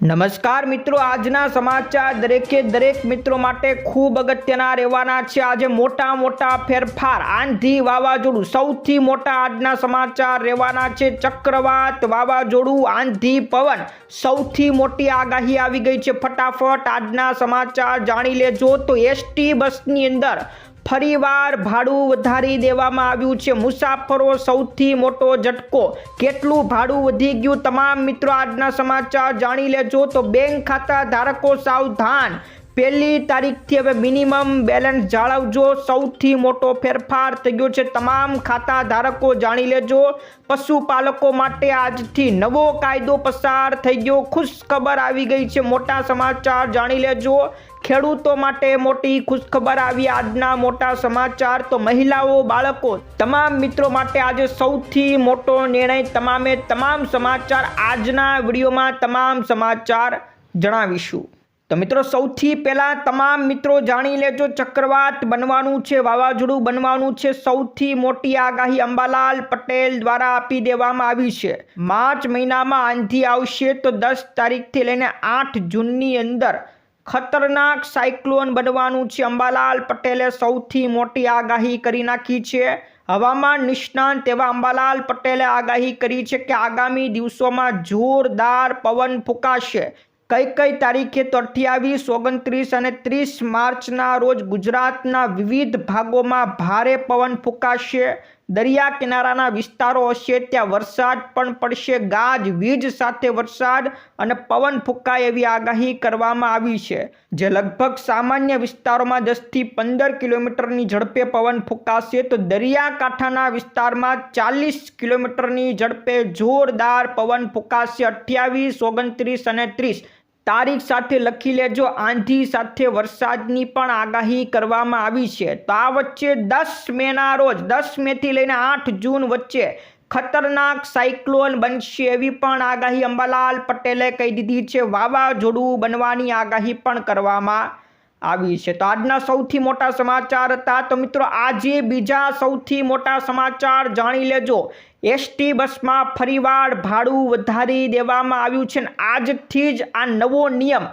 નમસ્કાર મિત્રો, આજના સમાચાર દરેકે દરેક મિત્રો માટે ખૂબ અગત્યના રહેવાના છે. આજે મોટા મોટા ફેરફાર, આંધી વાવાઝોડું, સૌથી મોટા આજના સમાચાર રહેવાના છે. ચક્રવાત વાવાઝોડું, આંધી પવન, સૌથી મોટી આગાહી આવી ગઈ છે. ફટાફટ આજના સમાચાર જાણી લેજો. તો એસટી બસની અંદર ફરીવાર ભાડું વધારી દેવામાં આવ્યું છે. મુસાફરો સૌથી મોટો ઝટકો. કેટલું ભાડું વધી ગયું? તમામ મિત્રો આજના સમાચાર જાણી લેજો. તો બેંક ખાતા ધારકો સાવધાન. પહેલી તારીખથી હવે મિનિમમ બેલેન્સ જાળવજો. સૌથી મોટો ફેરફાર થઈ ગયો છે. તમામ ખાતા ધારકો જાણી લેજો. પશુપાલકો માટે આજથી નવો કાયદો પસાર થઈ ગયો. ખુશ ખબર આવી ગઈ છે. મોટા સમાચાર જાણી લેજો. ખેડૂતો માટે મોટી ખુશખબર આવી આજના મોટા સમાચાર. તો મહિલાઓ, બાળકો, તમામ મિત્રો માટે આજે સૌથી મોટો નિર્ણય તમામે તમામ સમાચાર. આજના વિડીયોમાં તમામ સમાચાર જણાવીશું. તો મિત્રો, સૌથી પહેલાં તમામ મિત્રો જાણી લેજો, ચક્રવાત બનવાનું છે, વાવાઝોડું બનવાનું છે. સૌથી મોટી આગાહી અંબાલાલ પટેલ દ્વારા આપી દેવામાં આવી છે. માર્ચ મહિનામાં આંધી આવશે તો દસ તારીખથી લઈને આઠ જૂનની અંદર ખતરનાક સાયક્લોન બનવાનું છે. અંબાલાલ પટેલે સૌથી મોટી આગાહી કરી નાખી છે. હવામાન નિષ્ણાંત એવા અંબાલાલ પટેલે આગાહી કરી છે કે આગામી દિવસોમાં જોરદાર પવન ફૂંકાશે. કઈ કઈ તારીખે તો અઠ્યાવીસ ઓગણત્રીસ અને ત્રીસ માર્ચના રોજ ગુજરાતના વિવિધ ભાગોમાં ભારે પવન ફૂંકાશે. દરિયા કિનારાના વિસ્તારો હશે, ત્યાં વરસાદ પણ પડશે. ગાજ, વીજ સાથે વરસાદ અને પવન ફૂંકાય એવી આગાહી કરવામાં આવી છે, જે લગભગ સામાન્ય વિસ્તારોમાં દસથી પંદર કિલોમીટરની ઝડપે પવન ફૂંકાશે. તો દરિયાકાંઠાના વિસ્તારમાં ચાલીસ કિલોમીટરની ઝડપે જોરદાર પવન ફૂંકાશે. અઠ્યાવીસ, ઓગણત્રીસ અને ત્રીસ તારીખ સાથે લખી લેજો. આંધી સાથે વરસાદની પણ આગાહી કરવામાં આવી છે. તો આ વચ્ચે દસ મેના રોજ, દસ મેથી લઈને આઠ જૂન વચ્ચે ખતરનાક સાયક્લોન બનશે એવી પણ આગાહી અંબાલાલ પટેલે કહી દીધી છે. વાવાઝોડું બનવાની આગાહી પણ કરવામાં આવી છે. તો આજના સૌથી મોટા સમાચાર હતા. તો મિત્રો, આજે બીજા સૌથી મોટા સમાચાર જાણી લેજો. એસટી બસમાં ફરીવાર ભાડું વધારી દેવામાં આવ્યું છે અને આજથી જ આ નવો નિયમ,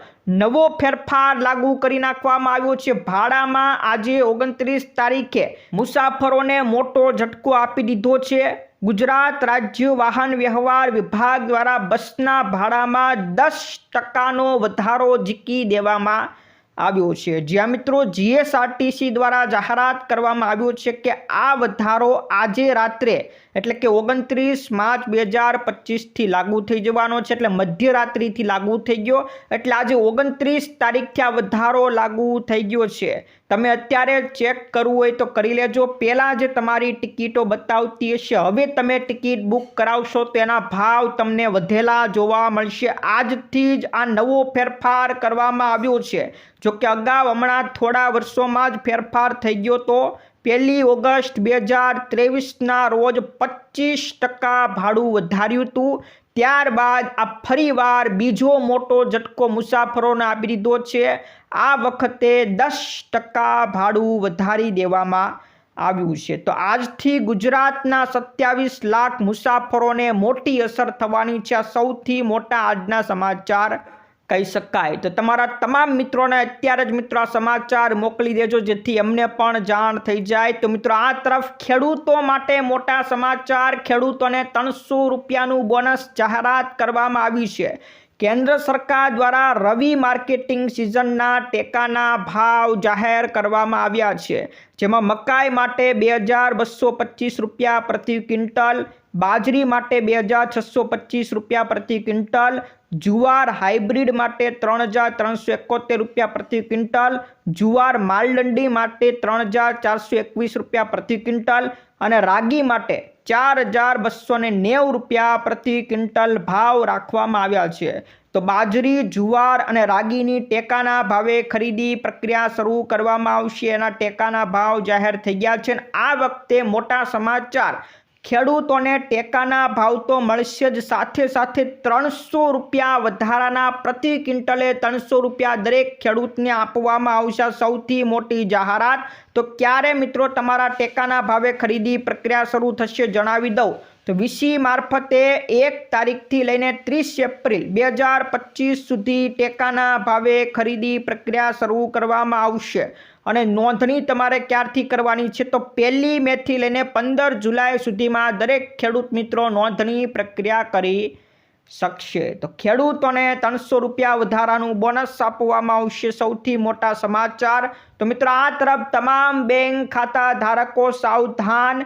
નવો ફેરફાર લાગુ કરી નાખવામાં આવ્યો છે. ભાડામાં આજે ઓગણત્રીસ તારીખે મુસાફરોને મોટો ઝટકો આપી દીધો છે. ગુજરાત રાજ્ય વાહન વ્યવહાર વિભાગ દ્વારા બસના ભાડામાં દસ ટકાનો વધારો ઝીકી દેવામાં આવ્યો છે. જ્યાં મિત્રો જીએસઆરટીસી દ્વારા જાહેરાત કરવામાં આવ્યો છે કે આ વધારો આજે રાત્રે, એટલે કે ઓગણત્રીસ માર્ચ બે હજાર પચીસથી લાગુ થઈ જવાનો છે. એટલે મધ્યરાત્રિથી લાગુ થઈ ગયો. એટલે આજે ઓગણત્રીસ તારીખથી આ વધારો લાગુ થઈ ગયો છે. તમે અત્યારે ચેક કરવું હોય તો કરી લેજો. પહેલાં જે તમારી ટિકિટો બતાવતી હશે. હવે તમે ટિકિટ બુક કરાવશો તો એના ભાવ તમને વધેલા જોવા મળશે. આજથી જ આ નવો ફેરફાર કરવામાં આવ્યો છે. જો કે અગાઉ હમણાં થોડા વર્ષોમાં જ ફેરફાર થઈ ગયો તો પહેલી ઓગસ્ટ બે હજાર ત્રેવીસના રોજ પચીસ ટકા ભાડું વધાર્યું હતું. ત્યારબાદ આ ફરીવાર બીજો મોટો ઝટકો મુસાફરોને આપી દીધો છે. આ વખતે દસ ટકા ભાડું વધારી દેવામાં આવ્યું છે. તો આજથી ગુજરાતના સત્યાવીસ લાખ મુસાફરોને મોટી અસર થવાની છે. સૌથી મોટા આજના સમાચાર કહી શકાય. તો તમારા તમામ મિત્રોને અત્યારે જ મિત્રો સમાચાર મોકલી દેજો, જેથી એમને પણ જાણ થઈ જાય. તો મિત્રો આ તરફ ખેડૂતો માટે મોટા સમાચાર, ખેડૂતોને ત્રણસો રૂપિયાનું બોનસ જાહેરાત કરવામાં આવી છે. કેન્દ્ર સરકાર દ્વારા રવિ માર્કેટિંગ સિઝનના ટેકાના ભાવ જાહેર કરવામાં આવ્યા છે, જેમાં મકાઈ માટે બે હજાર બસો પચીસ રૂપિયા પ્રતિ ક્વિન્ટલ, બાજરી માટે બે હજાર છસો પચીસ રૂપિયા પ્રતિ ક્વિન્ટલ જુવાર હાઇબ્રિડ માટે ત્રણ હજાર ત્રણસો એકોતેર રૂપિયા પ્રતિ ક્વિન્ટલ, જુવાર માલદંડી માટે ત્રણ હજાર ચારસો એકવીસ રૂપિયા પ્રતિ ક્વિન્ટલ અને રાગી માટે ચાર હજાર બસો ને નેવું રૂપિયા પ્રતિ ક્વિન્ટલ ભાવ રાખવામાં આવ્યા છે. તો બાજરી, જુવાર અને રાગીની ટેકાના ભાવે ખરીદી પ્રક્રિયા શરૂ કરવામાં આવશે. એના ટેકાના ભાવ જાહેર થઈ ગયા છે આ વખતે મોટા સમાચાર ખેડૂતોને ટેકાના ભાવ તો મળશે જ. સાથે સાથે ત્રણસો રૂપિયા વધારાના પ્રતિ ક્વિન્ટલે ત્રણસો રૂપિયા દરેક ખેડૂતને આપવામાં આવશે. સૌથી મોટી જાહેરાત, તો ક્યારે મિત્રો તમારા ટેકાના ભાવે ખરીદી પ્રક્રિયા શરૂ થશે જણાવી દઉં. તો વીસી મારફતે એક તારીખથી લઈને ત્રીસ એપ્રિલ બે હજાર પચીસ સુધી ટેકાના ભાવે ખરીદી પ્રક્રિયા શરૂ કરવામાં આવશે. અને નોંધણી તમારે ક્યારથી કરવાની છે તો પહેલી મેથી લઈને પંદર જુલાઈ સુધીમાં દરેક ખેડૂત મિત્રો નોંધણી પ્રક્રિયા કરી શકશે. તો ખેડૂતોને ત્રણસો રૂપિયા વધારાનું બોનસ આપવામાં આવશે સૌથી મોટા સમાચાર. તો મિત્રો, આ તરફ તમામ બેંક ખાતા ધારકો સાવધાન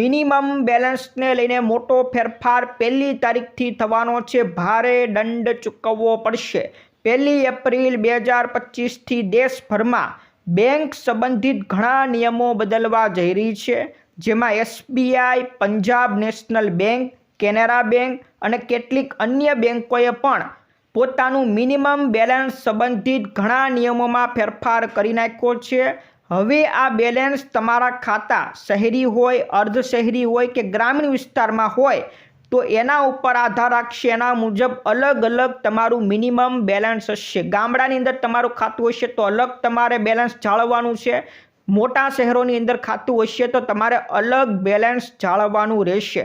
મિનિમમ બેલેન્સને લઈને મોટો ફેરફાર પહેલી તારીખથી થવાનો છે. ભારે દંડ ચૂકવવો પડશે. પહેલી એપ્રિલ બે હજાર પચીસથી દેશભરમાં બેંક સંબંધિત ઘણા નિયમો બદલવા જઈ રહી છે, જેમાં SBI, Punjab National Bank, Canara Bank અને કેટલીક અન્ય બેંકોએ પણ પોતાનું મિનિમમ બેલેન્સ સંબંધિત ઘણા નિયમોમાં ફેરફાર કરી નાખ્યો છે. હવે આ બેલેન્સ તમારા ખાતા શહેરી હોય, અર્ધ શહેરી હોય કે ગ્રામીણ વિસ્તારમાં હોય તો એના ઉપર આધાર રાખશે. એના મુજબ અલગ અલગ તમારું મિનિમમ બેલેન્સ હશે. ગામડાની અંદર તમારું ખાતું હશે તો અલગ તમારે બેલેન્સ જાળવવાનું છે. મોટા શહેરોની અંદર ખાતું હશે તો તમારે અલગ બેલેન્સ જાળવવાનું રહેશે.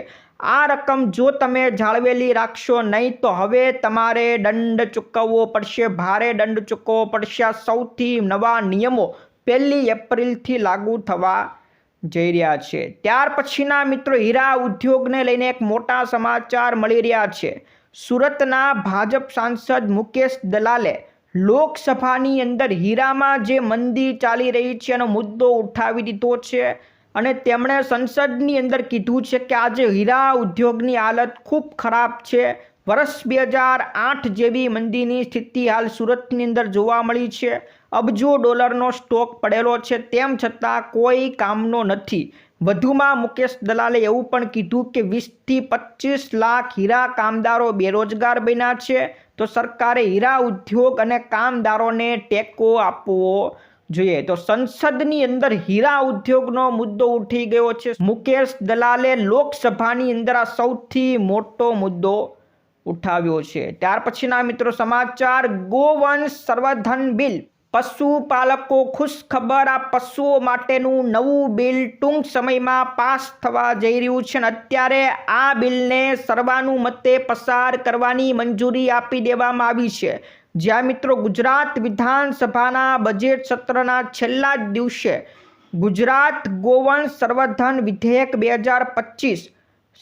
આ રકમ જો તમે જાળવેલી રાખશો નહીં તો હવે તમારે દંડ ચૂકવવો પડશે. ભારે દંડ ચૂકવવો પડશે. આ સૌથી નવા નિયમો પહેલી એપ્રિલથી લાગુ થવા જઈ રહ્યા છે. ત્યાર પછીના મિત્રો હીરા ઉદ્યોગને લઈને એક મોટા સમાચાર મળી રહ્યા છે. સુરતના ભાજપ સાંસદ મુકેશ દલાલે લોકસભાની અંદર હીરામાં જે મંદી ચાલી રહી છે એનો મુદ્દો ઉઠાવી દીધો છે અને તેમણે સંસદની અંદર કીધું છે કે આજે હીરા ઉદ્યોગની હાલત ખૂબ ખરાબ છે. વર્ષ બે હજાર આઠ જેવી મંદીની સ્થિતિ હાલ સુરતની અંદર જોવા મળી છે. અબજો ડોલરનો સ્ટોક પડેલો છે તેમ છતાં કોઈ કામનો નથી. વધુમાં મુકેશ દલાલે એવું પણ કીધું કે વીસથી પચીસ લાખ હીરા કામદારો બેરોજગાર બન્યા છે, તો સરકારે હીરા ઉદ્યોગ અને કામદારોને ટેકો આપવો જોઈએ. તો સંસદની અંદર હીરા ઉદ્યોગનો મુદ્દો ઉઠી ગયો છે. મુકેશ દલાલે લોકસભાની અંદર આ સૌથી મોટો મુદ્દો ઉઠાવ્યો છે. ત્યાર પછીના મિત્રો સમાચાર, ગોવંશ સર્વધન બિલ. પશુપાલકો ખુશ ખબર આ પશુઓ માટેનું નવું બિલ ટૂંક સમયમાં પાસ થવા જઈ રહ્યું છે અને અત્યારે આ બિલને સર્વાનુમતે પસાર કરવાની મંજૂરી આપી દેવામાં આવી છે. જ્યાં મિત્રો ગુજરાત વિધાનસભાના બજેટ સત્રના છેલ્લા જ દિવસે ગુજરાત ગોવંશ સંવર્ધન વિધેયક બે હજાર પચીસ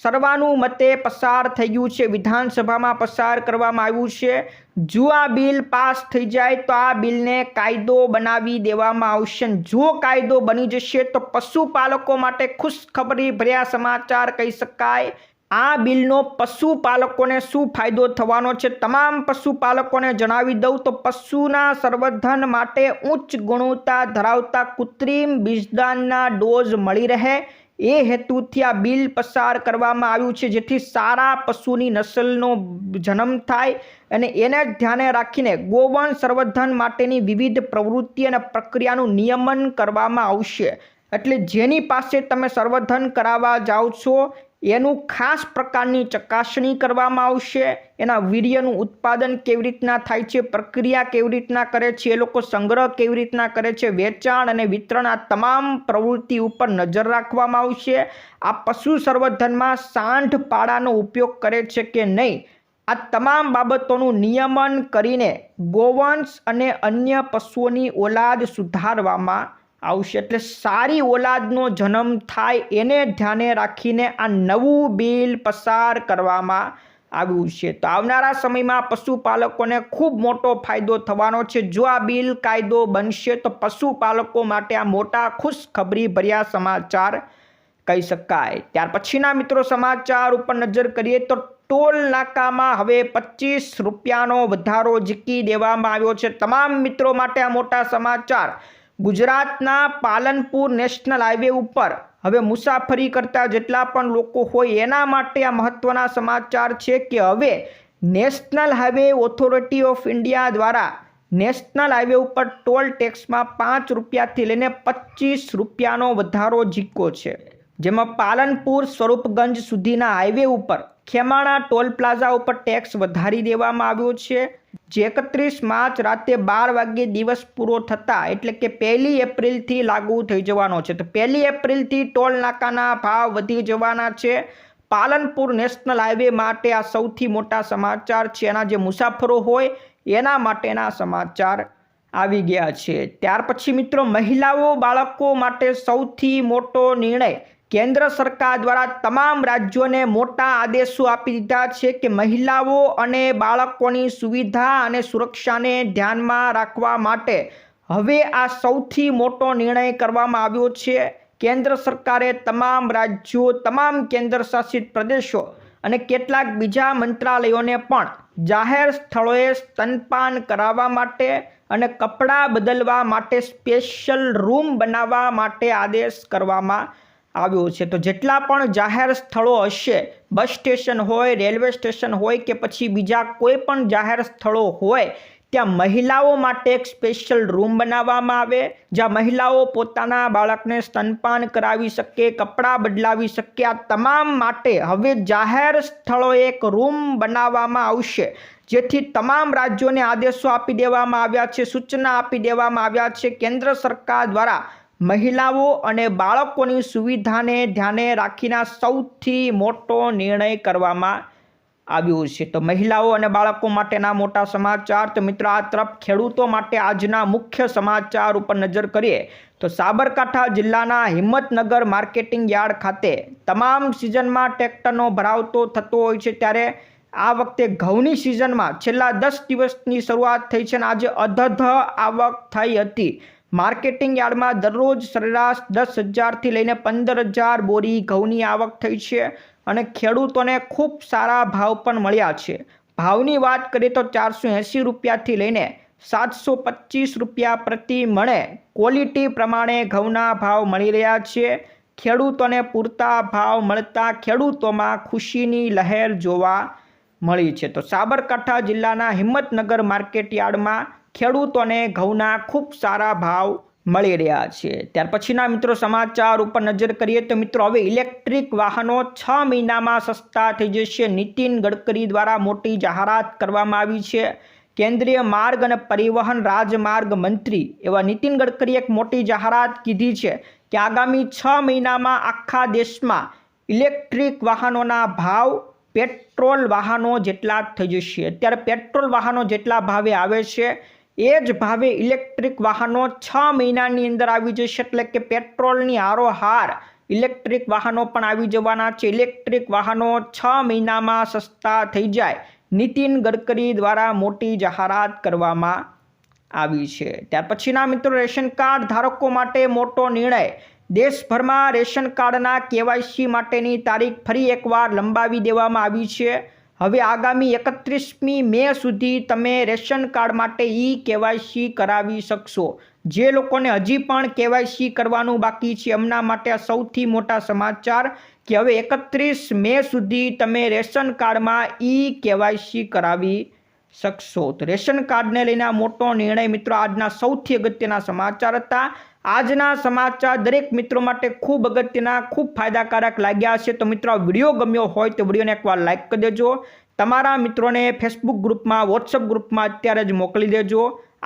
સર્વાનુમતે પસાર થઈ ગયું છે. વિધાનસભામાં પસાર કરવામાં આવ્યું છે. જો આ બિલ પાસ થઈ જાય તો આ બિલને કાયદો બનાવી દેવામાં આવશે. જો કાયદો બની જશે તો પશુપાલકો માટે ખુશખબરી ભર્યા સમાચાર કહી શકાય. આ બિલનો પશુપાલકોને શું ફાયદો થવાનો છે? તમામ પશુપાલકોને જણાવી દઉં તો પશુના સંવર્ધન માટે ઉચ્ચ ગુણવત્તા ધરાવતા કૃત્રિમ બીજદાનના ડોઝ મળી રહે. એ હેતુથી આ બિલ પસાર કરવામાં આવ્યું છે, જેથી સારા પશુની નસલનો જન્મ થાય અને એને ધ્યાને રાખીને ગોવંશ સંવર્ધન માટેની વિવિધ પ્રવૃત્તિ અને પ્રક્રિયાનું નિયમન કરવામાં આવશે. એટલે જેની પાસે તમે સંવર્ધન કરાવવા જાઓ છો એનું ખાસ પ્રકારની ચકાસણી કરવામાં આવશે. એના વીર્યનું ઉત્પાદન કેવી રીતના થાય છે, પ્રક્રિયા કેવી રીતના કરે છે, એ લોકો સંગ્રહ કેવી રીતના કરે છે, વેચાણ અને વિતરણ આ તમામ પ્રવૃત્તિ ઉપર નજર રાખવામાં આવશે. આ પશુ સંવર્ધનમાં સાંઠ પાડાનો ઉપયોગ કરે છે કે નહીં, આ તમામ બાબતોનું નિયમન કરીને ગોવંશ અને અન્ય પશુઓની ઓલાદ સુધારવામાં આવશે એટલે સારી ઓલાદનો જન્મ થાય એને ધ્યાને રાખીને આ નવું બિલ પસાર કરવામાં આવ્યું છે. તો આવનારા સમયમાં પશુપાલકોને ખૂબ મોટો ફાયદો થવાનો છે. જો આ બિલ કાયદો બનશે તો પશુપાલકો માટે આ મોટા ખુશખબરી ભર્યા સમાચાર કહી શકાય. ત્યાર પછીના મિત્રો સમાચાર ઉપર નજર કરીએ તો ટોલ નાકામાં હવે પચીસ રૂપિયાનો વધારો ઝીકી દેવામાં આવ્યો છે. તમામ મિત્રો માટે આ મોટા સમાચાર ગુજરાતના પાલનપુર નેશનલ હાઈવે ઉપર. હવે મુસાફરી કરતા જેટલા પણ લોકો હોય એના માટે આ મહત્ત્વના સમાચાર છે કે હવે National Highway Authority of India દ્વારા નેશનલ હાઈવે ઉપર ટોલ ટેક્સમાં પાંચ રૂપિયાથી લઈને પચીસ રૂપિયાનો વધારો ઝીકો છે. જેમાં પાલનપુર સ્વરૂપગંજ સુધીના હાઈવે ઉપર ખેમાણા ટોલ પ્લાઝા ઉપર ટેક્સ વધારી દેવામાં આવ્યો છે. જે એકત્રીસ માર્ચ રાતે બાર વાગ્યે દિવસ પૂરો થતાં એટલે કે પહેલી એપ્રિલથી લાગુ થઈ જવાનો છે. તો પહેલી એપ્રિલથી ટોલ નાકાના ભાવ વધી જવાના છે. પાલનપુર નેશનલ હાઈવે માટે આ સૌથી મોટા સમાચાર છે. એના જે મુસાફરો હોય એના માટેના સમાચાર આવી ગયા છે. ત્યાર પછી મિત્રો મહિલાઓ બાળકો માટે સૌથી મોટો નિર્ણય કેન્દ્ર સરકાર દ્વારા તમામ રાજ્યોને મોટા આદેશો આપી દીધા છે કે મહિલાઓ અને બાળકોની સુવિધા અને સુરક્ષાને ધ્યાનમાં રાખવા માટે હવે આ સૌથી મોટો નિર્ણય કરવામાં આવ્યો છે. કેન્દ્ર સરકારે તમામ રાજ્યો, તમામ કેન્દ્ર શાસિત પ્રદેશો અને કેટલાક બીજા મંત્રાલયોને પણ જાહેર સ્થળોએ સ્તનપાન કરાવવા માટે અને કપડાં બદલવા માટે સ્પેશિયલ રૂમ બનાવવા માટે આદેશ કરવામાં આવ્યો છે. તો જેટલા પણ જાહેર સ્થળો હશે, બસ સ્ટેશન હોય, રેલવે સ્ટેશન હોય કે પછી બીજા કોઈ પણ જાહેર સ્થળો હોય, ત્યાં મહિલાઓ માટે એક સ્પેશિયલ રૂમ બનાવવામાં આવે, જ્યાં મહિલાઓ પોતાના બાળકને સ્તનપાન કરાવી શકે, કપડાં બદલાવી શકે, આ તમામ માટે હવે જાહેર સ્થળોએ એક રૂમ બનાવવામાં આવશે, જેથી તમામ રાજ્યોને આદેશો આપી દેવામાં આવ્યા છે, સૂચના આપી દેવામાં આવ્યા છે, કેન્દ્ર સરકાર દ્વારા મહિલાઓ અને બાળકોની સુવિધાને ધ્યાને રાખીને સૌથી મોટો નિર્ણય કરવામાં આવ્યું છે. તો મહિલાઓ અને બાળકો માટેના મોટા સમાચાર. તો મિત્રો, આ તરફ ખેડૂતો માટે આજના મુખ્ય સમાચાર ઉપર નજર કરીએ તો સાબરકાંઠા જિલ્લાના હિંમતનગર માર્કેટિંગ યાર્ડ ખાતે તમામ સિઝનમાં ટ્રેક્ટરનો ભરાવ તો થતો હોય છે ત્યારે આ વખતે ઘઉંની સિઝનમાં છેલ્લા દસ દિવસની શરૂઆત થઈ છે અને આજે અધધ આવક થઈ હતી. માર્કેટિંગ યાર્ડમાં દરરોજ સરેરાશ દસ હજારથી લઈને પંદર હજાર બોરી ઘઉંની આવક થઈ છે અને ખેડૂતોને ખૂબ સારા ભાવ પણ મળ્યા છે. ભાવની વાત કરીએ તો ચારસો એંસી રૂપિયાથી લઈને સાતસો પચીસ રૂપિયા પ્રતિ મણે ક્વોલિટી પ્રમાણે ઘઉંના ભાવ મળી રહ્યા છે. ખેડૂતોને પૂરતા ભાવ મળતા ખેડૂતોમાં ખુશીની લહેર જોવા મળી છે. તો સાબરકાંઠા જિલ્લાના હિંમતનગર માર્કેટ યાર્ડમાં ખેડૂતોને ઘઉંના ખૂબ સારા ભાવ મળી રહ્યા છે. ત્યાર પછીના મિત્રો સમાચાર ઉપર નજર કરીએ તો મિત્રો હવે ઇલેક્ટ્રિક વાહનો છ મહિનામાં સસ્તા થઈ જશે. નીતિન ગડકરી દ્વારા મોટી જાહેરાત કરવામાં આવી છે. કેન્દ્રીય માર્ગ અને પરિવહન રાજમાર્ગ મંત્રી એવા નીતિન ગડકરીએ એક મોટી જાહેરાત કીધી છે કે આગામી છ મહિનામાં આખા દેશમાં ઇલેક્ટ્રિક વાહનોના ભાવ પેટ્રોલ વાહનો જેટલા થઈ જશે. અત્યારે પેટ્રોલ વાહનો જેટલા ભાવે આવે છે એ જ ભાવે ઇલેક્ટ્રિક વાહનો છ મહિનાની અંદર આવી જશે એટલે કે પેટ્રોલની હારોહાર ઇલેક્ટ્રિક વાહનો પણ આવી જવાના છે. ઇલેક્ટ્રિક વાહનો છ મહિનામાં સસ્તા થઈ જાય. નીતિન ગડકરી દ્વારા મોટી જાહેરાત કરવામાં આવી છે. ત્યાર પછીના મિત્રો રેશન કાર્ડ ધારકો માટે મોટો નિર્ણય. દેશભરમાં રેશન કાર્ડના કેવાયસી માટેની તારીખ ફરી એકવાર લંબાવી દેવામાં આવી છે. હવે આગામી એકત્રીસમી મે સુધી તમે રેશન કાર્ડ માટે ઈ કેવાયસી કરાવી શકશો. જે લોકોને હજી પણ કેવાયસી કરવાનું બાકી છે, એમના માટે આ સૌથી મોટા સમાચાર કે હવે એકત્રીસ મે સુધી તમે રેશન કાર્ડમાં ઈ કેવાયસી કરાવી શકશો. તો રેશન કાર્ડને લઈને મોટો નિર્ણય મિત્રો આજના સૌથી અગત્યના સમાચાર હતા. આજના સમાચાર દરેક મિત્રો માટે ખૂબ અગત્યના, ખૂબ ફાયદાકારક લાગ્યા છે તો મિત્રો વીડિયો ગમ્યો હોય તો વિડીયોને એકવાર લાઇક કરી દેજો. તમારા મિત્રોને ફેસબુક ગ્રુપમાં વોટ્સઅપ ગ્રુપમાં અત્યારે જ મોકલી દેજો.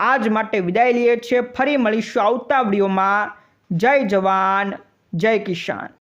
આજ માટે વિદાય લઈએ છીએ. ફરી મળીશું આવતા વિડીયોમાં. જય જવાન, જય કિસાન.